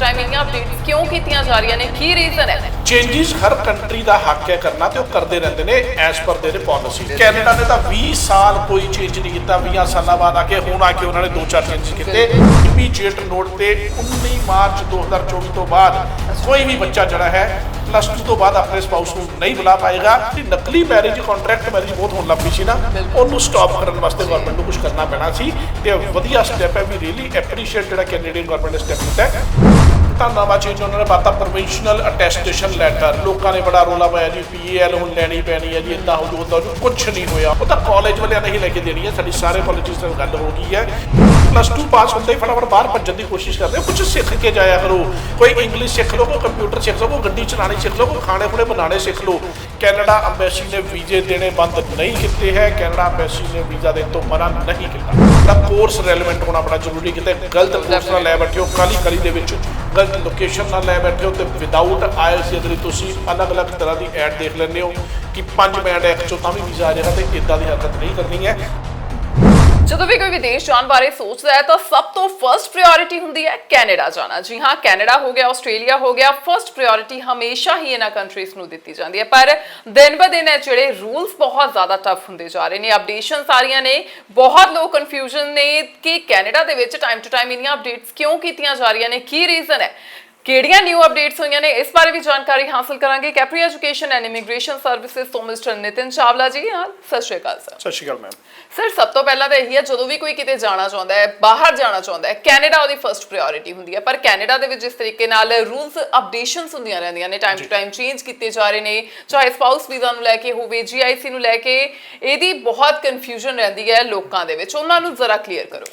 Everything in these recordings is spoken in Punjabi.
ਟਾਈਮ ਇੰਨੀਆਂ ਅਪਡੇਟਸ ਕਿਉਂ ਕੀਤੀਆਂ ਜਾ ਰਹੀਆਂ ਨੇ? ਕੀ ਰੀਜ਼ਨ ਹੈ? ਚੇਂਜਸ ਹਰ ਕੰਟਰੀ ਦਾ ਹੱਕ ਹੈ ਕਰਨਾ ਤੇ ਉਹ ਕਰਦੇ ਰਹਿੰਦੇ ਨੇ ਐਸ ਪਰ ਦੇ ਪਾਲਿਸੀ ਕੈਨੇਡਾ ਨੇ ਤਾਂ 20 ਸਾਲ ਕੋਈ ਚੇਂਜ ਨਹੀਂ ਕੀਤਾ 20 ਸਾਲਾਂ ਬਾਅਦ ਆ ਕੇ ਹੁਣ ਆ ਕੇ ਉਹਨਾਂ ਨੇ ਦੋ ਚਾਰ ਚੇਂਜਸ ਕੀਤੇ। ਇਮੀਡੀਏਟ ਨੋਟ ਤੇ 19 ਮਾਰਚ 2024 ਤੋਂ ਬਾਅਦ ਕੋਈ ਵੀ ਬੱਚਾ ਜਿਹੜਾ ਹੈ ਪਲੱਸ 2 ਤੋਂ ਬਾਅਦ ਆਪਣੇ ਸਪਾਊਸ ਨੂੰ ਨਹੀਂ ਬੁਲਾ ਪਾਏਗਾ ਤੇ ਨਕਲੀ ਮੈਰਿਜ ਕੰਟਰੈਕਟ ਮੈਰਿਜ ਬਹੁਤ ਹੋਣ ਲੱਗ ਪਈ ਸੀ ਨਾ। ਉਹਨੂੰ ਸਟਾਪ ਕਰਨ ਵਾਸਤੇ ਗਵਰਨਮੈਂਟ ਨੂੰ ਕੁਝ ਕਰਨਾ ਪੈਣਾ ਸੀ ਤੇ ਇਹ ਵਧੀਆ ਸਟੈਪ ਹੈ ਵੀ ਰੀਲੀ ਐਪਰੀਸ਼ੀਏਟ ਜਿਹੜਾ ਕੈਨੇਡੀਅਨ ਗਵਰਨਮੈਂਟ ਨੇ ਸਟੈਪ ਲਿੱਤਾ ਹੈ। ਧੰਨਵਾਦ ਜੀ ਉਹਨਾਂ ਨੇ ਬਾਤਾ ਪ੍ਰੋਵਿੰਸ਼ਨਲ ਅਟੈਸਟੇਸ਼ਨ ਲੈਟਰ ਲੋਕਾਂ ਨੇ ਬੜਾ ਰੋਲਾ ਪਾਇਆ ਜੀ ਪੀਏਐਲ ਹੁਣ ਲੈਣੀ ਪੈਣੀ ਹੈ ਜੀ ਇਦਾਂ ਹੋ ਜੂ ਉਦਾਂ ਕੁਝ ਨਹੀਂ ਹੋਇਆ। ਉਹ ਤਾਂ ਕਾਲਜ ਵਾਲਿਆਂ ਨੇ ਹੀ ਲੈ ਕੇ ਦੇਣੀ ਹੈ, ਸਾਡੀ ਸਾਰੇ ਕਾਲਜਿਸ ਨਾਲ ਗੱਲ ਹੋ ਗਈ ਹੈ। ਪਲੱਸ 2 ਪਾਸ ਹੁੰਦੇ ਹੀ ਫਟਾਫਟ ਬਾਹਰ ਭੱਜਣ ਦੀ ਕੋਸ਼ਿਸ਼ ਕਰਦੇ ਹੋ। ਕੁਝ ਸਿੱਖ ਕੇ ਜਾਇਆ ਕਰੋ। ਕੋਈ ਇੰਗਲਿਸ਼ ਸਿੱਖ ਲਓ, ਕੋਈ ਕੰਪਿਊਟਰ ਸਿੱਖ ਲਓ, ਕੋਈ ਗੱਡੀ ਚਲਾਣੀ ਸਿੱਖ ਲਓ, ਕੋਈ ਖਾਣੇ ਖੁਣੇ ਬਣਾਉਣੇ ਸਿੱਖ ਲਓ। ਕੈਨੇਡਾ ਅੰਬੈਸੀ ਨੇ ਵੀਜ਼ੇ ਦੇਣੇ ਬੰਦ ਨਹੀਂ ਕੀਤੇ ਹੈ। ਕੈਨੇਡਾ ਅੰਬੈਸੀ ਨੇ ਵੀਜ਼ਾ ਦੇਣ ਤੋਂ ਮਨਾ ਨਹੀਂ ਕੀਤਾ। ਤਾਂ ਕੋਰਸ ਰੈਲੇਵੈਂਟ ਹੋਣਾ ਬੜਾ ਜ਼ਰੂਰੀ ਕਿਤੇ ਗਲਤ ਕੋਰਸ ਨਾਲ ਲੈ ਬੈਠੇ ਹੋ ਕਾਲੀ ਕਲੀ ਦੇ ਵਿੱਚ ਗਲਤ ਲੋਕੇਸ਼ਨ ਨਾਲ ਲੈ ਬੈਠੇ ਹੋ ਤੇ ਵਿਦਆਊਟ ਆਇਲਸ ਅਗਰ ਤੁਸੀਂ ਅਲੱਗ-ਅਲੱਗ ਤਰ੍ਹਾਂ ਦੀ ਐਡ ਦੇਖ ਲੈਂਦੇ ਹੋ ਕਿ ਪੰਜ ਬੈਂਡ ਇੱਕ ਚੋਂ ਤਾਂ ਵੀ ਵੀਜ਼ਾ ਆ ਜਾਏਗਾ ਤੇ ਇਦਾਂ ਦੀ ਹਰਕਤ ਨਹੀਂ ਕਰਨੀ ਹੈ। ਜਦੋਂ ਵੀ ਕੋਈ ਵਿਦੇਸ਼ ਜਾਣ ਬਾਰੇ ਸੋਚਦਾ ਹੈ ਤਾਂ ਸਭ ਤੋਂ ਫਰਸਟ ਪ੍ਰਾਇੋਰਟੀ ਹੁੰਦੀ ਹੈ ਕੈਨੇਡਾ ਜਾਣਾ। ਜੀ ਹਾਂ, ਕੈਨੇਡਾ ਹੋ ਗਿਆ, ਆਸਟ੍ਰੇਲੀਆ ਹੋ ਗਿਆ ਫਰਸਟ ਪ੍ਰਾਇੋਰਟੀ ਹਮੇਸ਼ਾ ਹੀ ਇਹਨਾਂ ਕੰਟਰੀਜ਼ ਨੂੰ ਦਿੱਤੀ ਜਾਂਦੀ ਹੈ। ਪਰ ਦਿਨ ਬ ਦਿਨ ਜਿਹੜੇ ਰੂਲਸ ਬਹੁਤ ਜ਼ਿਆਦਾ ਟਫ ਹੁੰਦੇ ਜਾ ਰਹੇ ਨੇ ਅਪਡੇਸ਼ਨ ਸਾਰੀਆਂ ਨੇ, ਬਹੁਤ ਲੋਕ ਕਨਫਿਊਜ਼ਨ ਨੇ ਕਿ ਕੈਨੇਡਾ ਦੇ ਵਿੱਚ ਟਾਈਮ ਟੂ ਟਾਈਮ ਇੰਨੀਆਂ ਅਪਡੇਟਸ ਕਿਉਂ ਕੀਤੀਆਂ ਜਾ ਰਹੀਆਂ ਨੇ, ਕੀ ਰੀਜ਼ਨ ਹੈ? ਕਿਹੜੀਆਂ ਨਿਊ ਅਪਡੇਟਸ ਹੋਈਆਂ ਨੇ? ਇਸ ਬਾਰੇ ਵੀ ਜਾਣਕਾਰੀ ਹਾਸਲ ਕਰਾਂਗੇ। Capri education and immigration services ਤੋਂ ਮਿਸਟਰ ਨਿਤਿਨ ਚਾਵਲਾ ਜੀ ਹਾਂ ਸਤਿ ਸ਼੍ਰੀ ਅਕਾਲ ਸਰ ਸਤਿ ਸ਼੍ਰੀ ਅਕਾਲ ਮੈਮ ਸਰ ਸਭ ਤੋਂ ਪਹਿਲਾਂ ਤਾਂ ਇਹੀ ਹੈ ਜਦੋਂ ਵੀ ਕੋਈ ਕਿਤੇ ਜਾਣਾ ਚਾਹੁੰਦਾ ਹੈ ਬਾਹਰ ਜਾਣਾ ਚਾਹੁੰਦਾ ਹੈ ਕੈਨੇਡਾ ਉਹਦੀ ਫਰਸਟ ਪ੍ਰਾਇੋਰਟੀ ਹੁੰਦੀ ਹੈ। ਪਰ ਕੈਨੇਡਾ ਦੇ ਵਿੱਚ ਜਿਸ ਤਰੀਕੇ ਨਾਲ ਰੂਲਸ ਅਪਡੇਸ਼ਨਸ ਹੁੰਦੀਆਂ ਰਹਿੰਦੀਆਂ ਨੇ ਟਾਈਮ ਟੂ ਟਾਈਮ ਚੇਂਜ ਕੀਤੇ ਜਾ ਰਹੇ ਨੇ ਚਾਹੇ ਸਪਾਊਸ ਵੀਜ਼ਾ ਨੂੰ ਲੈ ਕੇ ਹੋਵੇ ਜੀਆਈਸੀ ਨੂੰ ਲੈ ਕੇ ਇਹਦੀ ਬਹੁਤ ਕਨਫਿਊਜ਼ਨ ਰਹਿੰਦੀ ਹੈ ਲੋਕਾਂ ਦੇ ਵਿੱਚ। ਉਹਨਾਂ ਨੂੰ ਜ਼ਰਾ ਕਲੀਅਰ ਕਰੋ।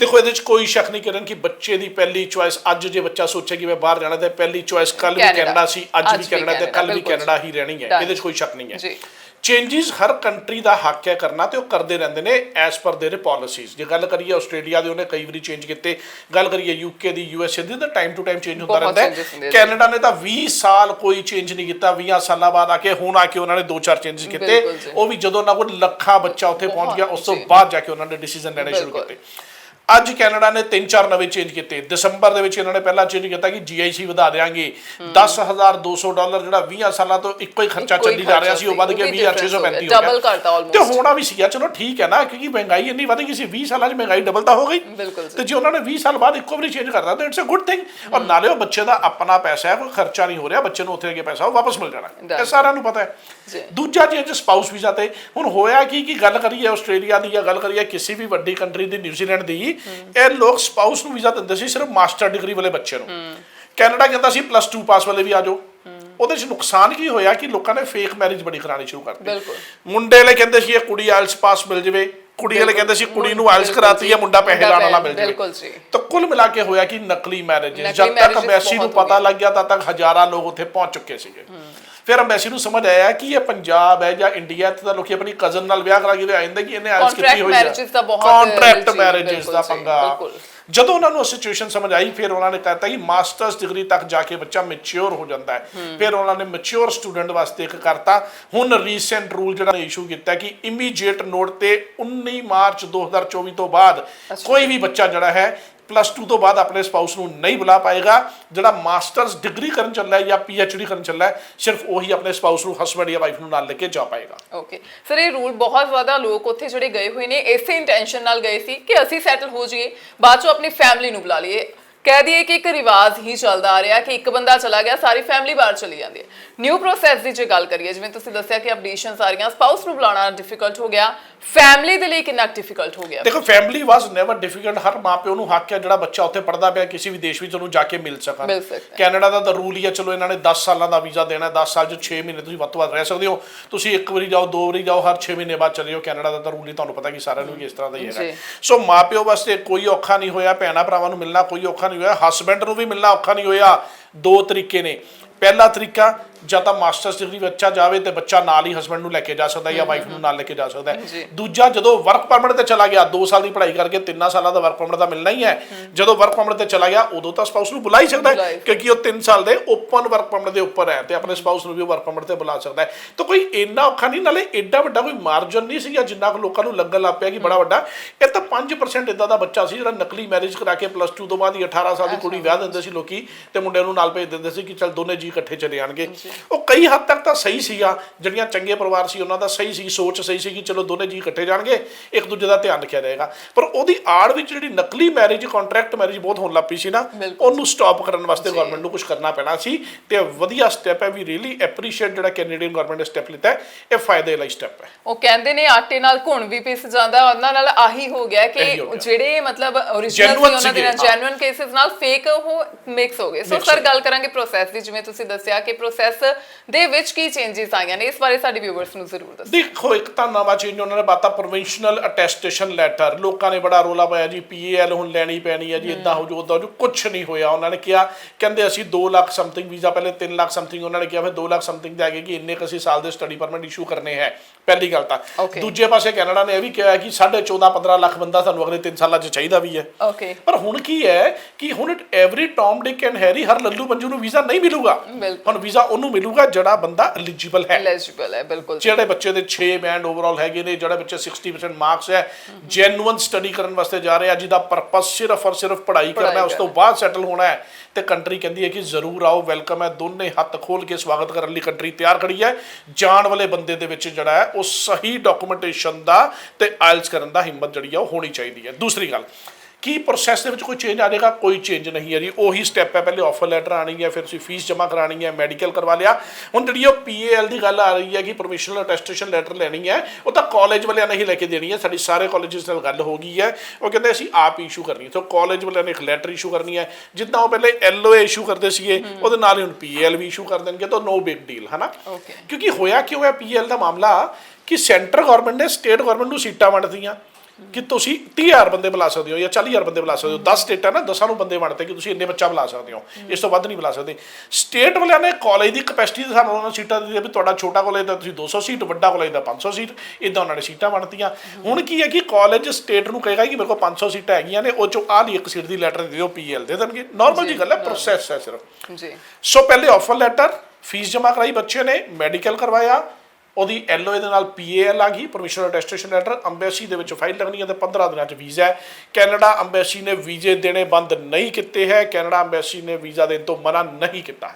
ਦੇਖੋ ਇਹਦੇ ਵਿੱਚ ਕੋਈ ਸ਼ੱਕ ਨਹੀਂ ਕਰਨ ਕਿ ਬੱਚੇ ਦੀ ਪਹਿਲੀ ਚੁਆਇਸ ਅੱਜ ਜੇ ਬੱਚਾ ਸੋਚੇ ਕਿ ਮੈਂ ਬਾਹਰ ਜਾਣਾ ਤੇ ਪਹਿਲੀ ਚੁਆਇਸ ਕੱਲ ਵੀ ਕੈਨੇਡਾ। ਸੀ ਅੱਜ ਵੀ ਕੈਨੇਡਾ ਤੇ ਕੱਲ ਵੀ। ਕੈਨੇਡਾ ਹੀ ਰਹਿਣੀ ਹੈ. ਇਹਦੇ ਵਿੱਚ ਕੋਈ ਸ਼ੱਕ ਨਹੀਂ ਹੈ ਜੀ। ਚੇਂਜਸ ਹਰ ਕੰਟਰੀ ਦਾ ਹੱਕ ਹੈ ਕਰਨਾ ਤੇ ਉਹ ਕਰਦੇ ਰਹਿੰਦੇ ਨੇ ਐਸ ਪਰ ਦੇਰ ਪਾਲਿਸੀਜ਼ ਜੇ ਗੱਲ ਕਰੀਏ ਆਸਟ੍ਰੇਲੀਆ ਦੇ ਉਹਨੇ ਕਈ ਵਾਰੀ ਚੇਂਜ ਕੀਤੇ ਗੱਲ ਕਰੀਏ ਯੂਕੇ ਦੀ ਯੂਐਸਏ ਦੀ ਤਾਂ ਟਾਈਮ ਟੂ ਟਾਈਮ ਚੇਂਜ ਹੁੰਦਾ ਰਹਿੰਦਾ ਹੈ। ਕੈਨੇਡਾ ਨੇ ਤਾਂ 20 ਸਾਲ ਕੋਈ ਚੇਂਜ ਨਹੀਂ ਕੀਤਾ 20 ਸਾਲਾਂ ਬਾਅਦ ਆ ਕੇ ਹੁਣ ਆ ਕੇ ਉਹਨਾਂ ਨੇ ਦੋ ਚਾਰ ਚੇਂਜਸ ਕੀਤੇ। ਉਹ ਵੀ ਜਦੋਂ ਉਹਨਾਂ ਕੋਲ ਲੱਖਾਂ ਬੱਚਾ ਉੱਥੇ ਪਹੁੰਚ ਗਿਆ ਉਸ ਤੋਂ। ਬਾਅਦ ਜਾ ਕੇ ਉਹਨਾਂ ਨੇ ਡਿਸੀਜਨ ਲੈਣੇ ਸ਼ੁਰੂ। ਕੀਤੇ ਅੱਜ ਕੈਨੇਡਾ ਨੇ ਤਿੰਨ ਚਾਰ ਨਵੇਂ ਚੇਂਜ ਕੀਤੇ। ਦਸੰਬਰ ਦੇ ਵਿੱਚ ਇਹਨਾਂ ਨੇ ਪਹਿਲਾਂ ਚੇਂਜ ਕੀਤਾ ਕਿ ਜੀਆਈਸੀ ਵਧਾ ਦੇਾਂਗੇ 10200 ਡਾਲਰ ਜਿਹੜਾ 20 ਸਾਲਾਂ ਤੋਂ ਇੱਕੋ ਹੀ ਖਰਚਾ ਚੱਲੀ ਜਾ ਰਿਹਾ ਸੀ ਉਹ ਵੱਧ ਸੀ, 20635 ਹੋ ਗਿਆ। double ਕਰਤਾ almost। ਤੇ ਹੋਣਾ ਵੀ ਸੀਗਾ ਚਲੋ ਠੀਕ ਹੈ ਨਾ ਕਿਉਂਕਿ ਮਹਿੰਗਾਈ ਇੰਨੀ ਵਧ ਗਈ ਸੀ 20 ਸਾਲਾਂ 'ਚ ਮਹਿੰਗਾਈ ਡਬਲ ਤਾਂ ਹੋ ਗਈ। ਤੇ ਜੇ ਉਹਨਾਂ ਨੇ 20 ਸਾਲ ਬਾਅਦ ਇੱਕੋ ਵਾਰੀ ਚੇਂਜ ਕਰਦਾ ਤਾਂ ਇਟਸ ਅ ਗੁੱਡ ਥਿੰਗ ਔਰ ਨਾਲੇ ਉਹ ਬੱਚੇ ਦਾ ਆਪਣਾ ਪੈਸਾ ਹੈ ਕੋਈ ਖਰਚਾ ਨਹੀਂ ਹੋ ਰਿਹਾ ਬੱਚੇ ਨੂੰ ਉੱਥੇ ਅੱਗੇ ਪੈਸਾ ਉਹ ਵਾਪਸ ਮਿਲ ਜਾਣਾ। ਇਹ. ਸਾਰਿਆਂ ਨੂੰ ਪਤਾ। ਹੈ। ਦੂਜਾ ਚੇਂਜ ਸਪਾਊਸ ਵੀਜ਼ਾ ਤੇ। ਹੁਣ ਹੋਇਆ ਕੀ ਕਿ ਗੱਲ ਕਰੀਏ ਆਸਟ੍ਰੇਲੀਆ ਦੀ ਜਾਂ ਗੱਲ ਕਰੀਏ ਕਿਸੇ ਵੀ ਵੱਡੀ ਕੰਟਰੀ ਦੀ ਨਿਊਜ਼ੀਲੈਂਡ ਦੀ ਇਹ ਲੋਕ ਸਪਾਊਸ ਨੂੰ ਵੀਜ਼ਾ ਦਿੰਦੇ ਸੀ ਸਿਰਫ ਮਾਸਟਰ ਡਿਗਰੀ ਵਾਲੇ ਬੱਚੇ ਨੂੰ ਕੈਨੇਡਾ ਕਹਿੰਦਾ ਸੀ ਪਲੱਸ 2 ਪਾਸ ਵਾਲੇ ਵੀ ਆ ਜਾਓ ਉਹਦੇ ਚ ਨੁਕਸਾਨ ਕੀ ਹੋਇਆ ਕਿ ਲੋਕਾਂ ਨੇ ਫੇਕ ਮੈਰਿਜ ਬੜੀ ਕਰਾਣੀ ਸ਼ੁਰੂ ਕਰ ਦਿੱਤੀ। ਮੁੰਡੇ ਵਾਲੇ ਕਹਿੰਦੇ ਸੀ ਇਹ ਕੁੜੀ ਆਇਲਸ ਪਾਸ ਮਿਲ ਜਵੇ ਕੁੜੀ ਵਾਲੇ ਕਹਿੰਦੇ ਸੀ ਕੁੜੀ ਨੂੰ ਆਇਲਸ ਕਰਾਤੀ ਹੈ। ਮੁੰਡਾ ਪੈਸੇ ਲਾਣ ਵਾਲਾ ਮਿਲ ਜਵੇ ਬਿਲਕੁਲ ਜੀ। ਤਾਂ ਕੁੱਲ ਮਿਲਾ ਕੇ ਹੋਇਆ ਕਿ ਨਕਲੀ ਮੈਰਿਜ ਜਦ ਤੱਕ ਅੰਬੈਸੀ ਨੂੰ ਪਤਾ। ਲੱਗ ਗਿਆ ਤਦ ਤੱਕ ਹਜ਼ਾਰਾਂ ਲੋਕ ਉੱਥੇ ਪਹੁੰਚ ਚੁੱਕੇ ਸੀਗੇ ਫਿਰ ਅੰਬੈਸੀ ਨੂੰ ਸਮਝ ਆਇਆ ਕਿ ਇਹ ਪੰਜਾਬ ਹੈ ਜਾਂ ਇੰਡੀਆ ਤੇ ਤਾਂ ਲੋਕੀ ਆਪਣੀ ਕਜ਼ਨ ਨਾਲ ਵਿਆਹ ਕਰਾ ਕੇ ਲਿਆ ਜਾਂਦੇ ਕਿ ਇਹਨੇ ਆਇਲਸ ਕੀਤੀ ਹੋਈ ਹੈ ਕੰਟਰੈਕਟ ਮੈਰਿਜਸ ਦਾ ਪੰਗਾ। ਜਦੋਂ ਉਹਨਾਂ ਨੂੰ ਸਿਚੁਏਸ਼ਨ ਸਮਝ ਆਈ ਫਿਰ ਉਹਨਾਂ ਨੇ ਕਹਤਾ ਕਿ ਮਾਸਟਰਸ ਡਿਗਰੀ ਤੱਕ ਜਾ ਕੇ ਬੱਚਾ ਮੈਚੁਰ ਹੋ ਜਾਂਦਾ ਹੈ। ਫਿਰ ਉਹਨਾਂ ਨੇ ਮੈਚੁਰ ਸਟੂਡੈਂਟ ਵਾਸਤੇ ਇੱਕ ਕਰਤਾ। ਹੁਣ ਰੀਸੈਂਟ ਰੂਲ ਜਿਹੜਾ ਇਸ਼ੂ ਕੀਤਾ ਕਿ ਇਮੀਡੀਏਟ ਨੋਟ ਤੇ 19 ਮਾਰਚ 2024 ਤੋਂ ਬਾਅਦ ਕੋਈ ਵੀ ਬੱਚਾ ਜਿਹੜਾ ਹੈ ਪਲੱਸ 2 ਤੋਂ ਬਾਅਦ ਆਪਣੇ ਸਪਾਊਸ ਨੂੰ ਨਹੀਂ ਬੁਲਾ ਪਾਏਗਾ। ਜਿਹੜਾ ਮਾਸਟਰਸ ਡਿਗਰੀ ਕਰਨ ਚੱਲਾ ਹੈ ਜਾਂ ਡੀ ਕਰਨ ਚੱਲਾ ਹੈ ਸਿਰਫ ਉਹੀ ਆਪਣੇ ਸਪਾਊਸ ਨੂੰ ਹਸਬੰਡ ਜਾਂ ਵਾਈਫ ਨੂੰ ਨਾਲ ਲੈ ਕੇ ਜਾ ਪਾਏਗਾ। ਓਕੇ ਸਰ ਇਹ ਰੂਲ ਬਹੁਤ ਜ਼ਿਆਦਾ ਲੋਕ ਉੱਥੇ ਜਿਹੜੇ ਗਏ ਹੋਏ ਨੇ, ਇਸੇ ਇੰਟੈਂਸ਼ਨ ਨਾਲ ਗਏ ਸੀ ਕਿ ਅਸੀਂ ਸੈਟਲ ਹੋ ਜਾਈਏ, ਬਾਅਦ ਚੋਂ ਆਪਣੀ ਫੈਮਿਲੀ ਨੂੰ ਬੁਲਾ ਲਈਏ। ਕਹਿ ਦਈਏ ਕਿ ਇੱਕ ਰਿਵਾਜ ਹੀ ਚੱਲਦਾ ਆ ਰਿਹਾ ਕਿ ਇੱਕ ਬੰਦਾ ਚਲਾ ਗਿਆ ਸਾਰੀ ਫੈਮਿਲੀ ਬਾਹਰ ਚਲੀ ਜਾਂਦੀ ਹੈ। ਨਿਊ ਪ੍ਰੋਸੈਸ ਦੀ ਜੇ ਗੱਲ ਕਰੀਏ ਜਿਵੇਂ ਤੁਸੀਂ ਦੱਸਿਆ ਕਿ ਅਪਡੇਸ਼ਨਸ ਆ ਰਹੀਆਂ ਸਪਾਊਸ ਨੂੰ ਬੁਲਾਉਣਾ ਡਿਫਿਕਲਟ ਹੋ ਗਿਆ ਫੈਮਿਲੀ ਦੇ ਲਈ ਕਿੰਨਾ ਡਿਫਿਕਲਟ ਹੋ ਗਿਆ? ਦੇਖੋ ਫੈਮਿਲੀ ਵਾਸ ਨੈਵਰ ਡਿਫਿਕਲਟ ਹਰ ਮਾਪਿਓ ਨੂੰ ਹੱਕ ਹੈ ਜਿਹੜਾ ਬੱਚਾ ਉੱਥੇ ਪੜਦਾ ਪਿਆ ਕਿਸੇ ਵੀ ਦੇਸ਼ ਵਿੱਚ ਉਹਨੂੰ ਜਾ ਕੇ ਮਿਲ ਸਕਣ। ਮਿਲ ਸਕਦਾ ਹੈ। ਕੈਨੇਡਾ ਦਾ ਤਾਂ ਰੂਲ ਹੀ ਹੈ ਚਲੋ ਇਹਨਾਂ ਨੇ 10 ਸਾਲਾਂ ਦਾ ਵੀਜ਼ਾ ਦੇਣਾ ਹੈ, 10 ਸਾਲ ਚ 6 ਮਹੀਨੇ ਤੁਸੀਂ ਵੱਧ ਤੋਂ ਵੱਧ ਰਹਿ ਸਕਦੇ ਹੋ। ਤੁਸੀਂ ਇੱਕ ਵਾਰੀ ਜਾਓ ਦੋ ਵਾਰੀ ਜਾਓ ਹਰ 6 ਮਹੀਨੇ ਬਾਅਦ ਚਲੇ ਜਾਓ। ਕੈਨੇਡਾ ਦਾ ਤਾਂ ਰੂਲ ਹੀ ਤੁਹਾਨੂੰ ਪਤਾ ਕਿ ਸਾਰਿਆਂ ਨੂੰ ਇਸ ਤਰ੍ਹਾਂ ਦਾ ਹੀ ਹੈਗਾ। ਜੀ। ਸੋ ਮਾਪਿਓ ਵਾਸਤੇ ਕੋਈ ਔਖਾ ਨਹੀਂ ਹੋਇਆ ਭੈਣਾ ਭਰਾਵਾਂ ਨੂੰ ਮਿਲਣਾ ਕੋਈ ਔਖਾ ਨਹੀਂ ਹੋਇਆ ਹਸਬੈਂਡ ਨੂੰ ਵੀ ਮਿਲਣਾ ਔਖਾ ਨਹੀਂ ਹੋਇਆ। ਦੋ ਤਰੀਕੇ ਨੇ। ਪਹਿਲਾ ਤਰੀਕਾ ਜਾਂ ਤਾਂ ਮਾਸਟਰਸ ਡਿਗਰੀ ਬੱਚਾ ਜਾਵੇ ਤੇ ਬੱਚਾ ਨਾਲ ਹੀ ਹਸਬੰਡ ਨੂੰ ਲੈ ਕੇ ਜਾ ਸਕਦਾ ਹੈ ਜਾਂ ਵਾਈਫ ਨੂੰ ਨਾਲ ਲੈ ਕੇ ਜਾ ਸਕਦਾ ਦੂਜਾ ਜਦੋਂ ਵਰਕ ਪਰਮਿਟ ਤੇ ਚਲਾ ਗਿਆ 2 ਸਾਲ ਦੀ ਪੜ੍ਹਾਈ ਕਰਕੇ 3 ਸਾਲਾਂ ਦਾ ਵਰਕ ਪਰਮਿਟ ਤਾਂ ਮਿਲਣਾ ਹੀ ਹੈ। ਜਦੋਂ ਵਰਕ ਪਰਮਿਟ ਤੇ ਚਲਾ ਗਿਆ ਉਦੋਂ ਤਾਂ ਸਪਾਊਸ ਨੂੰ ਬੁਲਾ ਹੀ ਸਕਦਾ ਹੈ। ਕਿਉਂਕਿ ਉਹ 3 ਸਾਲ ਦੇ ਓਪਨ ਵਰਕ ਪਰਮਿਟ ਦੇ ਉੱਪਰ ਹੈ ਤੇ ਆਪਣੇ ਸਪਾਊਸ ਨੂੰ ਵੀ ਵਰਕ ਪਰਮਿਟ ਤੇ ਬੁਲਾ ਸਕਦਾ ਹੈ। ਤਾਂ ਕੋਈ ਇੰਨਾ ਔਖਾ ਨਹੀਂ ਨਾਲੇ ਐਡਾ ਵੱਡਾ ਕੋਈ ਮਾਰਜਨ ਨਹੀਂ ਸੀਗਾ ਜਿੰਨਾ ਕੁ ਲੋਕਾਂ ਨੂੰ ਲੱਗਣ ਲੱਗ ਪਿਆ ਕਿ ਬੜਾ ਵੱਡਾ। ਇਹ ਤਾਂ 5% ਇਦਾਂ ਦਾ ਬੱਚਾ ਸੀ ਜਿਹੜਾ ਨਕਲੀ ਮੈਰਿਜ ਕਰਾ ਕੇ ਪਲੱਸ 2 ਤੋਂ ਬਾਅਦ ਹੀ 18 ਸਾਲ ਦੀ ਕੁੜੀ ਵਿਆਹ ਦਿੰਦੇ ਸੀ ਲੋਕੀ ਤੇ ਮੁੰਡਿਆਂ ਨੂੰ ਨਾਲ ਭੇਜ ਦਿੰਦੇ ਸੀ ਕਿ ਚਲ ਦੋਨੇ ਜੀ ਇਕੱਠੇ ਚਲੇ ਆਣਗੇ। ਉਹ ਕਈ ਹੱਦ ਤੱਕ ਤਾਂ ਸਹੀ ਸੀਗਾ ਜਿਹੜੀਆਂ ਚੰਗੇ ਪਰਿਵਾਰ ਸੀ ਉਹਨਾਂ ਦਾ ਸਹੀ ਸੀ ਸੋਚ ਸਹੀ ਸੀ ਕਿ ਚਲੋ ਦੋਨੇ ਜੀ ਇਕੱਠੇ ਜਾਣਗੇ ਇੱਕ ਦੂਜੇ ਦਾ ਧਿਆਨ ਰੱਖਿਆ ਜਾਏਗਾ। ਪਰ ਉਹਦੀ ਆੜ ਵਿੱਚ ਜਿਹੜੀ ਨਕਲੀ ਮੈਰਿਜ ਕੰਟਰੈਕਟ ਮੈਰਿਜ ਬਹੁਤ ਹੋਣ ਲੱਗ ਪਈ ਸੀ ਨਾ। ਉਹਨੂੰ ਸਟਾਪ ਕਰਨ ਵਾਸਤੇ ਗਵਰਨਮੈਂਟ ਨੂੰ ਕੁਝ ਕਰਨਾ ਪੈਣਾ ਸੀ ਤੇ ਵਧੀਆ ਸਟੈਪ ਹੈ ਵੀ ਰੀਲੀ ਐਪਰੀਸ਼ੀਏਟ ਜਿਹੜਾ ਕੈਨੇਡੀਅਨ ਗਵਰਨਮੈਂਟ ਨੇ ਸਟੈਪ ਲਿੱਤਾ ਹੈ ਇਹ ਫਾਇਦੇ ਲਈ ਸਟੈਪ ਹੈ। ਉਹ ਕਹਿੰਦੇ ਨੇ ਆਟੇ ਨਾਲ ਘੁਣ ਵੀ ਪਿਸ ਜਾਂਦਾ ਉਹਨਾਂ ਨਾਲ ਆਹੀ ਹੋ ਗਿਆ ਕਿ। ਜਿਹੜੇ ਮਤਲਬ origignal ਸੀ ਉਹਨਾਂ ਦੇ। ਜੈਨੂਇਨ ਕੇਸਿਸ ਨਾਲ ਫੇਕ ਉਹ ਮਿਕਸ ਹੋ ਗਏ। ਸੋ ਸਰ ਗੱਲ ਕਰਾਂਗੇ ਪ੍ਰੋਸੈਸ ਦੀ ਜਿਵੇਂ ਤੁਸੀਂ ਦੱਸਿਆ ਕਿ ਪ੍ਰੋਸੈਸ ਦੇ ਵਿੱਚ ਕੀ ਚੇਂਜਸ ਆਈਆਂ ਨੇ ਇਸ ਬਾਰੇ ਸਾਡੇ ਵਿਊਅਰਸ ਨੂੰ ਜ਼ਰੂਰ ਦੱਸੋ। ਦੇਖੋ ਇੱਕ ਤਾਂ ਨਵਾਂ ਚੇਂਜ ਉਹਨਾਂ ਨੇ ਬਾਤਾ ਪ੍ਰੋਵਿੰਸ਼ਨਲ ਅਟੈਸਟੇਸ਼ਨ ਲੈਟਰ ਲੋਕਾਂ ਨੇ ਬੜਾ ਰੋਲਾ ਪਾਇਆ ਜੀ ਪੀਏਐਲ ਹੁਣ ਲੈਣੀ ਪੈਣੀ ਹੈ ਜੀ ਇਦਾਂ ਹੋ ਜੂ ਉਦਾਂ ਹੋ ਜੂ ਕੁਝ ਨਹੀਂ ਹੋਇਆ। ਉਹਨਾਂ ਨੇ ਕਿਹਾ ਕਹਿੰਦੇ ਅਸੀਂ 2 ਲੱਖ ਸਮਥਿੰਗ ਵੀਜ਼ਾ ਪਹਿਲੇ 3 ਲੱਖ ਸਮਥਿੰਗ ਉਹਨਾਂ ਨੇ ਕਿਹਾ ਫਿਰ 2 ਲੱਖ ਸਮਥਿੰਗ ਦੇ ਆਗੇ ਕਿ ਇੰਨੇ ਕੁ ਅਸੀਂ ਸਾਲ ਦੇ ਸਟੱਡੀ ਪਰਮਿਟ ਇਸ਼ੂ ਕਰਨੇ ਹੈ। ਪਹਿਲੀ ਗੱਲ ਤਾਂ. ਦੂਜੇ ਪਾਸੇ ਕੈਨੇਡਾ ਨੇ ਇਹ ਵੀ ਕਿਹਾ ਕਿ 14.5 15 ਲੱਖ ਬੰਦਾ ਸਾਨੂੰ ਅਗਲੇ 3 ਸਾਲਾਂ 'ਚ ਚਾਹੀਦਾ ਵੀ ਹੈ। ਓਕੇ ਪਰ ਹੁਣ ਕੀ ਹੈ ਕਿ ਹੁਣ every Tom Dick and Harry ਹਰ ਲੱਲੂ ਪੰਜੂ ਨੂੰ ਵੀਜ਼ਾ ਨਹੀਂ ਮਿਲੂਗਾ। ਹੁਣ ਵੀਜ਼ਾ ਉਹਨੂੰ ਮਿਲੂਗਾ ਜਿਹੜਾ ਬੰਦਾ ਐਲੀਜੀਬਲ ਹੈ। ਐਲੀਜੀਬਲ ਹੈ ਬਿਲਕੁਲ। ਜਿਹੜੇ ਬੱਚੇ ਦੇ 6 ਬੈਂਡ ਓਵਰਆਲ ਹੈਗੇ ਨੇ ਜਿਹੜੇ ਬੱਚੇ 60% ਮਾਰਕਸ ਹੈ ਜੈਨੂਇਨ ਸਟੱਡੀ ਕਰਨ ਵਾਸਤੇ ਜਾ ਰਹੇ ਜਿਹਦਾ ਪਰਪਸ ਸਿਰਫ ਔਰ ਸਿਰਫ ਪੜ੍ਹਾਈ ਕਰਨਾ ਉਸ ਤੋਂ ਬਾਅਦ ਸੈਟਲ ਹੋਣਾ ਹੈ। ਤੇ ਕੰਟਰੀ ਕਹਿੰਦੀ ਹੈ ਕਿ ਜ਼ਰੂਰ ਆਓ ਵੈਲਕਮ ਹੈ ਦੋਨੇ ਹੱਥ ਖੋਲ ਕੇ ਸਵਾਗਤ ਕਰਨ ਲਈ ਕੰਟਰੀ ਤਿਆਰ ਖੜੀ ਹੈ। ਜਾਣ ਵਾਲੇ ਬੰਦੇ ਦੇ ਵਿੱਚ ਜਿਹੜਾ ਹੈ ਉਹ ਸਹੀ ਡਾਕੂਮੈਂਟੇਸ਼ਨ ਦਾ ਤੇ ਆਇਲਸ ਕਰਨ ਦਾ ਹਿੰਮਤ ਜਿਹੜੀ ਆ ਉਹ ਹੋਣੀ ਚਾਹੀਦੀ ਹੈ। ਦੂਸਰੀ ਗੱਲ ਕੀ ਪ੍ਰੋਸੈਸ ਦੇ ਵਿੱਚ ਕੋਈ ਚੇਂਜ ਆ ਜਾਏਗਾ? ਕੋਈ ਚੇਂਜ ਨਹੀਂ ਹੈ ਜੀ। ਉਹੀ ਸਟੈਪ ਹੈ। ਪਹਿਲੇ ਆਫਰ ਲੈਟਰ ਆਣੀ ਹੈ ਫਿਰ ਤੁਸੀਂ ਫੀਸ ਜਮ੍ਹਾਂ ਕਰਾਣੀ ਹੈ ਮੈਡੀਕਲ ਕਰਵਾ ਲਿਆ। ਹੁਣ ਜਿਹੜੀ ਉਹ ਪੀਏਐਲ ਦੀ ਗੱਲ ਆ ਰਹੀ ਹੈ ਕਿ ਪ੍ਰੋਵਿਸ਼ਨਲ ਅਟੈਸਟੇਸ਼ਨ ਲੈਟਰ ਲੈਣੀ ਹੈ ਉਹ ਤਾਂ ਕਾਲਜ ਵਾਲਿਆਂ ਨੇ ਹੀ ਲੈ ਕੇ ਦੇਣੀ ਹੈ। ਸਾਡੀ ਸਾਰੇ ਕਾਲਜਸ ਨਾਲ ਗੱਲ ਹੋ ਗਈ ਹੈ। ਉਹ ਕਹਿੰਦੇ ਅਸੀਂ ਆਪ ਇਸ਼ੂ ਕਰਨੀ ਹੈ। ਤਾਂ ਕਾਲਜ ਵਾਲਿਆਂ ਨੇ ਇੱਕ ਲੈਟਰ ਇਸ਼ੂ ਕਰਨੀ ਹੈ। ਜਿੱਦਾਂ ਉਹ ਪਹਿਲੇ ਐਲਓਏ ਇਸ਼ੂ ਕਰਦੇ ਸੀਗੇ ਉਹਦੇ ਨਾਲ ਹੀ ਹੁਣ ਪੀਏਐਲ ਵੀ ਇਸ਼ੂ ਕਰ ਦੇਣਗੇ। ਤਾਂ ਨੋ ਬਿਗ ਡੀਲ ਹਨਾ? Okay. ਕਿਉਂਕਿ ਹੋਇਆ ਕਿਉਂ ਹੈ ਪੀਐਲ ਦਾ ਮਾਮਲਾ ਕਿ ਸੈਂਟਰ ਗਵਰਨਮੈਂਟ ਨੇ ਸਟੇਟ ਗਵਰਨਮੈਂਟ ਨੂੰ ਸੀਟਾਂ ਵੰਡਦੀਆਂ ਕਿ ਤੁਸੀਂ 30000 ਬੰਦੇ ਬੁਲਾ ਸਕਦੇ ਹੋ ਜਾਂ 40000 ਬੰਦੇ ਬੁਲਾ ਸਕਦੇ ਹੋ। 10 ਸਟੇਟਾਂ ਨਾ 10 ਨੂੰ ਬੰਦੇ ਵੰਡਤੇ ਕਿ ਤੁਸੀਂ ਇੰਨੇ ਬੱਚਾ ਬੁਲਾ ਸਕਦੇ ਹੋ। ਇਸ ਤੋਂ ਵੱਧ ਨਹੀਂ ਬੁਲਾ ਸਕਦੇ। ਸਟੇਟ ਵਾਲਿਆਂ ਨੇ ਕਾਲਜ ਦੀ ਕਪੈਸਿਟੀ ਦੇ ਸਾਨੂੰ ਉਹਨਾਂ ਨੂੰ ਸੀਟਾਂ ਦਿੱਤੀਆਂ ਵੀ ਤੁਹਾਡਾ ਛੋਟਾ ਕਾਲਜ ਦਾ ਤੁਸੀਂ 200 ਸੀਟ ਵੱਡਾ ਕਾਲਜ ਦਾ 500 ਸੀਟ ਇਦਾਂ ਉਹਨਾਂ ਨੇ ਸੀਟਾਂ ਵੰਡਤੀਆਂ। ਹੁਣ ਕੀ ਹੈ ਕਿ ਕਾਲਜ ਸਟੇਟ ਨੂੰ ਕਹੇਗਾ ਕਿ ਮੇਰੇ ਕੋਲ 500 ਸੀਟਾਂ ਹੈਗੀਆਂ ਨੇ ਉਹ ਚੋਂ ਆਹ ਲਈ ਇੱਕ ਸੀਟ ਦੀ ਲੈਟਰ ਦੇ ਦਿਓ ਪੀਐਲ ਦੇ ਦੇਣਗੇ। ਨਾਰਮਲ ਜੀ ਗੱਲ ਹੈ ਪ੍ਰੋਸੈਸ ਹੈ ਸਿਰਫ। ਜੀ। ਸੋ ਪਹਿਲੇ ਆਫਰ ਲੈਟਰ ਫੀਸ ਜਮ੍ਹਾਂ ਕਰਾਈ ਬੱਚੇ ਨੇ ਮੈਡੀਕਲ ਕਰਵਾਇਆ ਉਹਦੀ ਐਲਓਏ ਦੇ ਨਾਲ ਪੀਏਐਲ ਆ ਗਈ ਪਰਮਿਸ਼ਨ ਅਟੈਸਟੇਸ਼ਨ ਲੈਟਰ ਅੰਬੈਸੀ ਦੇ ਵਿੱਚ ਫਾਈਲ ਲੱਗਣੀ ਹੈ ਤੇ 15 ਦਿਨਾਂ ਚ ਵੀਜ਼ਾ ਹੈ। ਕੈਨੇਡਾ ਅੰਬੈਸੀ ਨੇ ਵੀਜ਼ੇ ਦੇਣੇ ਬੰਦ ਨਹੀਂ ਕੀਤੇ ਹੈ ਕੈਨੇਡਾ ਅੰਬੈਸੀ ਨੇ ਵੀਜ਼ਾ ਦੇਣ ਤੋਂ ਮਨਾ ਨਹੀਂ ਕੀਤਾ ਹੈ।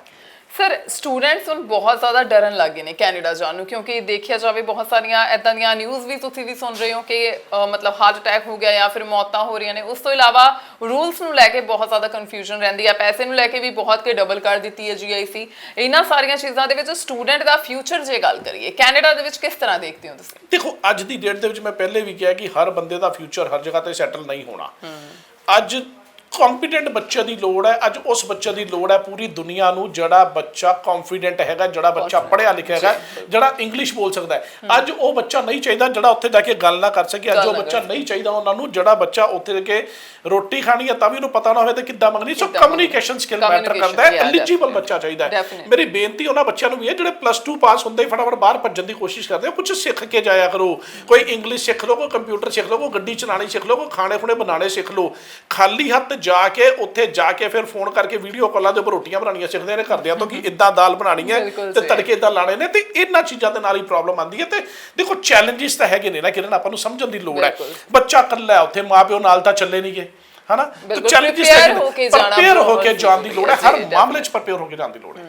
ਸਰ ਸਟੂਡੈਂਟਸ ਹੁਣ ਬਹੁਤ ਜ਼ਿਆਦਾ ਡਰਨ ਲੱਗੇ ਨੇ ਕੈਨੇਡਾ ਜਾਣ ਨੂੰ ਕਿਉਂਕਿ ਦੇਖਿਆ ਜਾਵੇ ਬਹੁਤ ਸਾਰੀਆਂ ਐਦਾਂ ਦੀਆਂ ਨਿਊਜ਼ ਵੀ ਤੁਸੀਂ ਵੀ ਸੁਣ ਰਹੇ ਹੋ ਕਿ ਅ, ਮਤਲਬ ਹਾਰਟ ਅਟੈਕ ਹੋ ਗਿਆ ਜਾਂ ਫਿਰ ਮੌਤਾਂ ਹੋ ਰਹੀਆਂ ਨੇ ਉਸ ਤੋਂ ਇਲਾਵਾ ਰੂਲਸ ਨੂੰ ਲੈ ਕੇ ਬਹੁਤ ਜ਼ਿਆਦਾ ਕਨਫਿਊਜ਼ਨ ਰਹਿੰਦੀ ਹੈ ਪੈਸੇ ਨੂੰ ਲੈ ਕੇ ਵੀ ਬਹੁਤ ਕੇ ਡਬਲ ਕਰ ਦਿੱਤੀ ਹੈ ਜੀਆਈਸੀ ਇਹਨਾਂ ਸਾਰੀਆਂ ਚੀਜ਼ਾਂ ਦੇ ਵਿੱਚ ਸਟੂਡੈਂਟ ਦਾ ਫਿਊਚਰ ਜੇ ਗੱਲ ਕਰੀਏ ਕੈਨੇਡਾ ਦੇ ਵਿੱਚ ਕਿਸ ਤਰ੍ਹਾਂ ਦੇਖਦੇ ਹੋ ਤੁਸੀਂ? ਦੇਖੋ ਅੱਜ ਦੀ ਡੇਟ ਦੇ ਵਿੱਚ ਮੈਂ ਪਹਿਲੇ ਵੀ ਕਿਹਾ ਕਿ ਹਰ ਬੰਦੇ ਦਾ ਫਿਊਚਰ ਹਰ ਜਗ੍ਹਾ ਤੇ ਸੈਟਲ ਨਹੀਂ ਹੋਣਾ। ਅੱਜ ਕੰਫੀਡੈਂਟ ਬੱਚੇ ਦੀ ਲੋੜ ਹੈ। ਅੱਜ ਉਸ ਬੱਚੇ ਦੀ ਲੋੜ ਹੈ ਪੂਰੀ ਦੁਨੀਆ ਨੂੰ ਜਿਹੜਾ ਬੱਚਾ ਕੰਫੀਡੈਂਟ ਹੈਗਾ ਜਿਹੜਾ ਬੱਚਾ ਪੜ੍ਹਿਆ ਲਿਖਿਆ ਹੈਗਾ ਜਿਹੜਾ ਇੰਗਲਿਸ਼ ਬੋਲ ਸਕਦਾ ਹੈ। ਅੱਜ ਉਹ ਬੱਚਾ ਨਹੀਂ ਚਾਹੀਦਾ ਜਿਹੜਾ ਉੱਥੇ ਜਾ ਕੇ ਗੱਲ ਨਾ ਕਰ ਸਕੇ। ਅੱਜ ਉਹ ਬੱਚਾ ਨਹੀਂ ਚਾਹੀਦਾ ਉਹਨਾਂ ਨੂੰ ਜਿਹੜਾ ਬੱਚਾ ਉੱਥੇ ਜਾ ਕੇ ਰੋਟੀ ਖਾਣੀ ਹੈ ਤਾਂ ਵੀ ਉਹਨੂੰ ਪਤਾ ਨਾ ਹੋਵੇ ਤੇ ਕਿੱਦਾਂ ਮੰਗਣੀ। ਸੋ ਕਮਿਊਨੀਕੇਸ਼ਨ ਸਕਿੱਲ ਮੈਟਰ ਕਰਦਾ ਹੈ। ਐਲੀਜੀਬਲ. ਬੱਚਾ ਚਾਹੀਦਾ ਹੈ. ਮੇਰੀ ਬੇਨਤੀ ਉਹਨਾਂ ਬੱਚਿਆਂ ਨੂੰ ਵੀ ਹੈ ਜਿਹੜੇ ਪਲੱਸ 2 ਪਾਸ ਹੁੰਦੇ ਹੀ ਫਟਾਫਟ ਬਾਹਰ ਭੱਜਣ ਦੀ ਕੋਸ਼ਿਸ਼ ਕਰਦੇ ਆ ਕੁਝ ਸਿੱਖ ਕੇ ਜਾਇਆ ਕਰੋ। ਕੋਈ ਇੰਗਲਿਸ਼ ਸਿੱਖ ਲਓ ਕੋਈ ਕੰਪਿਊਟਰ ਸਿੱਖ ਲਓ ਕੋਈ ਗੱਡੀ ਚਲਾਣੀ ਸਿੱਖ ਲਓ ਕੋਈ ਖਾਣੇ ਖੁਣੇ ਬਣਾਉਣੇ ਸਿੱਖ ਲਓ। ਖਾਲੀ ਹੱਥ ਜਾ ਕੇ ਉੱਥੇ ਜਾ ਕੇ ਫਿਰ ਫੋਨ ਕਰਕੇ ਵੀਡੀਓ ਕਾਲਾਂ ਦੇ ਉੱਪਰ ਰੋਟੀਆਂ ਬਣਾਉਣੀਆਂ ਸਿੱਖਦੇ ਨੇ ਘਰਦਿਆਂ ਤੋਂ ਕਿ ਇਦਾਂ ਦਾਲ ਬਣਾਣੀ ਹੈ ਤੇ। ਤੜਕੇ ਇਦਾਂ ਲਾਣੇ ਨੇ ਤੇ ਇਹਨਾਂ ਚੀਜ਼ਾਂ ਦੇ ਨਾਲ ਹੀ ਪ੍ਰੋਬਲਮ ਆਉਂਦੀ ਹੈ ਤੇ ਦੇਖੋ ਚੈਲੰਜਸ ਤਾਂ ਹੈਗੇ ਨੇ ਨਾ ਕਿਰਨ ਆਪਾਂ ਨੂੰ ਸਮਝਣ ਦੀ ਲੋੜ ਹੈ। ਬੱਚਾ ਇਕੱਲਾ ਹੈ ਉੱਥੇ ਮਾਪਿਓ ਨਾਲ ਤਾਂ ਚੱਲੇ ਨਹੀਂਗੇ ਹਨਾ ਤੇ prepare ਹੈਗੇ ਨੇ। ਹੋ ਕੇ ਜਾਣਾ prepare ਹੋ ਕੇ ਬਹੁਤ ਜਾਣ ਦੀ ਲੋੜ ਹੈ ਹਰ ਮਾਮਲੇ 'ਚ ਪ੍ਰਪੇਅਰ ਹੋ ਕੇ ਜਾਣ ਦੀ ਲੋੜ ਹੈ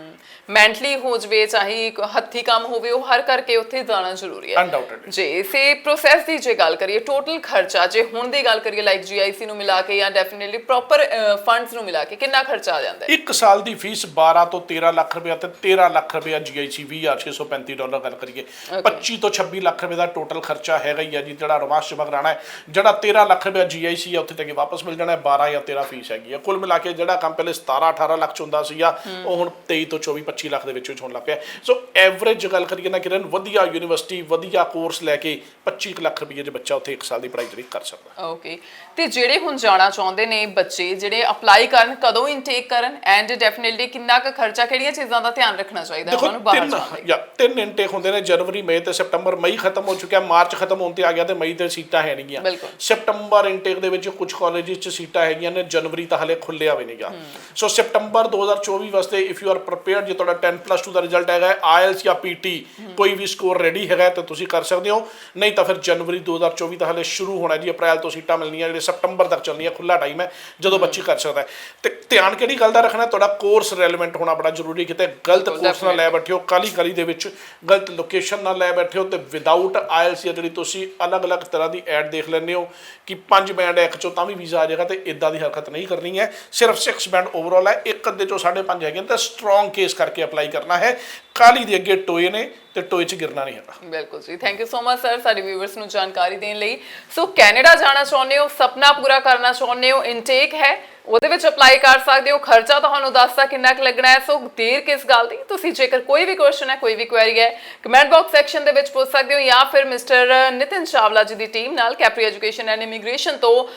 ਮੈਂਟਲੀ ਹੋ ਜਵੇ ਚਾਹੇ ਹੱਥੀ ਕੰਮ ਹੋਵੇ ਉਹ ਹਰ ਕਰਕੇ ਉੱਥੇ ਜਾਣਾ ਜ਼ਰੂਰੀ ਹੈ। Undoubtedly. ਜੀ ਇਸੇ ਪ੍ਰੋਸੈਸ ਦੀ ਜੇ ਗੱਲ ਕਰੀਏ ਟੋਟਲ ਖਰਚਾ ਜੇ ਹੁਣ ਦੀ ਗੱਲ ਕਰੀਏ ਲਾਈਕ ਜੀਆਈਸੀ ਨੂੰ ਮਿਲਾ ਕੇ ਜਾਂ ਡੈਫੀਨਿਟਲੀ ਪ੍ਰੋਪਰ ਫੰਡਸ ਨੂੰ ਮਿਲਾ ਕੇ ਕਿੰਨਾ ਖਰਚਾ ਆ ਜਾਂਦਾ ਹੈ? ਇੱਕ ਸਾਲ ਦੀ ਫੀਸ 12 ਤੋਂ 13 ਲੱਖ ਰੁਪਏ ਤੇ 13 ਲੱਖ ਰੁਪਏ ਜੀਆਈਸੀ 20635 ਡਾਲਰ ਗੱਲ ਕਰੀਏ। 25 ਤੋਂ 26 ਲੱਖ ਰੁਪਏ ਦਾ ਟੋਟਲ ਖਰਚਾ ਹੈਗਾ ਹੀ ਆ ਜੀ ਜਿਹੜਾ ਰਵਾਸ ਜਮ੍ਹਾਂ ਕਰਾਣਾ ਹੈ। ਜਿਹੜਾ 13 ਲੱਖ ਰੁਪਏ ਜੀਆਈਸੀ ਆ ਉੱਥੇ ਤੱਕ ਵਾਪਸ ਮਿਲ ਜਾਣਾ ਹੈ। 12 ਜਾਂ 13 ਫੀਸ ਹੈਗੀ ਆ। ਕੁੱਲ ਮਿਲਾ ਕੇ ਜਿਹੜਾ ਕੰਮ ਪਹਿਲੇ 17 18 ਲੱਖ ਚ ਹੁੰਦਾ ਸੀਗਾ ਉਹ ਹੁਣ 23 ਤੋਂ 24 25 ਲੱਖ ਦੇ ਵਿੱਚ ਵਿੱਚ ਹੋਣ ਲੱਗ ਪਿਆ। ਸੋ ਐਵਰੇਜ ਗੱਲ ਕਰੀਏ ਨਾ ਕਿਰਨ ਵਧੀਆ ਯੂਨੀਵਰਸਿਟੀ ਵਧੀਆ ਕੋਰਸ ਲੈ ਕੇ 25 ਕੁ ਲੱਖ ਰੁਪਏ ਦੇ ਬੱਚਾ ਉੱਥੇ 1 ਸਾਲ ਦੀ ਪੜ੍ਹਾਈ ਜਿਹੜੀ ਕਰ ਸਕਦਾ। ਓਕੇ ਤੇ ਜਿਹੜੇ ਹੁਣ ਜਾਣਾ ਚਾਹੁੰਦੇ ਨੇ ਬੱਚੇ ਜਿਹੜੇ ਅਪਲਾਈ ਕਰਨ ਕਦੋਂ ਇਨਟੇਕ ਕਰਨ ਐਂਡ ਡੈਫੀਨਿਟਲੀ ਕਿੰਨਾ ਕੁ ਖਰਚਾ ਕਿਹੜੀਆਂ ਚੀਜ਼ਾਂ ਦਾ ਧਿਆਨ ਰੱਖਣਾ ਚਾਹੀਦਾ ਉਹਨਾਂ ਨੂੰ ਬਾਹਰ ਜਾਣ ਜਾਂ ਤਿੰਨ ਇਨਟੇਕ ਹੁੰਦੇ ਨੇ ਜਨਵਰੀ ਮਈ ਤੇ ਸਪਟੰਬਰ। ਮਈ ਖਤਮ ਹੋ ਚੁੱਕਿਆ ਮਾਰਚ ਖਤਮ ਹੋਣ ਤੇ ਆ ਗਿਆ ਤੇ ਮਈ ਤੇ ਸੀਟਾਂ ਹੈ ਨਹੀਂਗੀਆਂ। ਸਪਟੰਬਰ ਇਨਟੇਕ ਦੇ ਵਿੱਚ ਕੁਝ ਕਾਲਜਿਸ 'ਚ ਸੀਟਾਂ ਹੈਗੀਆਂ ਨੇ ਜਨਵਰੀ ਤਾਂ ਹਲੇ ਖੁੱਲਿਆ ਵੀ ਨਹੀਂਗਾ। ਸੋ ਸਪਟੰਬਰ 2024 ਵਾਸਤੇ ਇਫ ਯੂ ਆਰ ਪ੍ਰੀਪੇਅਰਡ ਜੇ ਤੁਹਾਡਾ 10 ਪਲੱਸ 2 ਦਾ ਰਿਜ਼ਲਟ ਹੈਗਾ ਆਇਲਸ ਜਾਂ ਪੀਟੀ ਕੋਈ ਵੀ ਸਕੋਰ ਰੈਡੀ ਹੈਗਾ ਤਾਂ ਤੁਸੀਂ ਕਰ ਸਕਦੇ ਹੋ। ਨਹੀਂ ਤਾਂ ਫਿਰ ਜਨਵਰੀ 2024 ਤਾਂ ਹਲੇ ਸ਼ੁਰੂ ਹੋਣਾ ਜੀ ਅਪ੍ਰੈਲ ਤੋਂ ਸੀਟਾਂ ਮਿਲਣੀਆਂ ਜਿਹੜੇ ਸਪਟੰਬਰ ਤੱਕ ਚੱਲਣੀਆਂ ਖੁੱਲਾ ਟਾਈਮ ਹੈ ਜਦੋਂ ਬੱਚੀ ਕਰ ਸਕਦਾ ਤੇ ਧਿਆਨ ਕਿਹੜੀ ਗੱਲ ਦਾ ਰੱਖਣਾ ਤੁਹਾਡਾ ਕੋਰਸ ਰੈਲੇਵੈਂਟ ਹੋਣਾ ਬੜਾ ਜ਼ਰੂਰੀ ਕਿਤੇ ਗਲਤ ਕੋਰਸ ਨਾ ਲੈ ਬੈਠਿਓ ਕਾਲੀ ਕਾਲੀ ਦੇ ਵਿੱਚ ਗਲਤ ਲੋਕੇਸ਼ਨ ਨਾ ਲੈ ਬੈਠਿਓ ਤੇ ਵਿਦਆਊਟ ਆਇਲਸ ਜਿਹੜੀ ਤੁਸੀਂ ਅਲੱਗ-ਅਲੱਗ ਤਰ੍ਹਾਂ ਦੀ ਐਡ ਦੇਖ ਲੈਂਦੇ ਹੋ ਕਿ ਪੰਜ ਬੈਂਡ ਇੱਕ ਚੋਂ ਤਾਂ ਵੀ ਵੀਜ਼ਾ ਆ ਜਾਏਗਾ ਤੇ ਇਦਾਂ ਦੀ ਹਰਕਤ ਨਹੀਂ ਕਰਨੀ ਹੈ। ਸਿਰਫ 6 ਬੈਂਡ ਓਵਰਆਲ ਹੈ ਇੱਕ ਅੱਧੇ ਚੋਂ 5.5 ਹੈਗੇ ਤਾਂ ਸਟਰੋਂਗ ਕੇਸ ਕਰਕੇ ਅਪਲਾਈ ਕਰਨਾ ਹੈ। ਕਾਲੀ ਦੇ ਅੱਗੇ ਟੋਏ ਨੇ ਤੇ ਟੋਏ 'ਚ ਗਿਰਨਾ ਨਹੀਂ ਹੈਗਾ। ਬਿਲਕੁਲ ਜੀ। Thank you so much sir ਸਾਡੇ ਵਿਊਅਰਸ ਨੂੰ ਜਾਣਕਾਰੀ ਦੇਣ ਲਈ। ਸੋ ਕੈਨੇਡਾ ਜਾਣਾ ਚਾਹੁੰਦੇ ਹੋ, ਸੁਪਨਾ ਪੂਰਾ ਕਰਨਾ ਚਾਹੁੰਦੇ ਹੋ ਇਨਟੇਕ ਹੈ, ਉਹਦੇ ਵਿੱਚ ਅਪਲਾਈ ਕਰ ਸਕਦੇ ਹੋ। ਖਰਚਾ ਤੁਹਾਨੂੰ ਦੱਸਦਾ ਕਿੰਨਾ ਕੁ ਲੱਗਣਾ ਹੈ। ਸੋ ਦੇਰ ਕਿਸ ਗੱਲ ਦੀ? ਤੁਸੀਂ ਜੇਕਰ ਕੋਈ ਵੀ ਕੁਐਸਚਨ ਹੈ, ਕੋਈ ਵੀ ਕੁਐਰੀ ਹੈ ਕਮੈਂਟ ਬਾਕਸ ਸੈਕਸ਼ਨ ਦੇ ਵਿੱਚ ਪੁੱਛ ਸਕਦੇ ਹੋ ਜਾਂ ਫਿਰ ਮਿਸਟਰ ਨਿਤਿਨ ਚਾਵਲਾ ਜੀ ਦੀ ਟੀਮ ਨਾਲ ਕੈਪਰੀ ਐਜੂਕੇਸ਼ਨ ਐਂਡ ਇਮੀਗ੍ਰੇਸ਼ਨ ਤੋਂ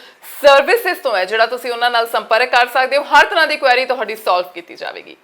ਸਰਵਿਸਿਜ਼ ਤੋਂ ਹੈ, ਜਿਹੜਾ ਤੁਸੀਂ ਉਹਨਾਂ ਨਾਲ ਸੰਪਰਕ ਕਰ ਸਕਦੇ ਹੋ। ਹਰ ਤਰ੍ਹਾਂ ਦੀ ਕੁਐਰੀ ਤੁਹਾਡੀ ਸੋਲਵ ਕੀਤੀ ਜਾਵੇਗੀ।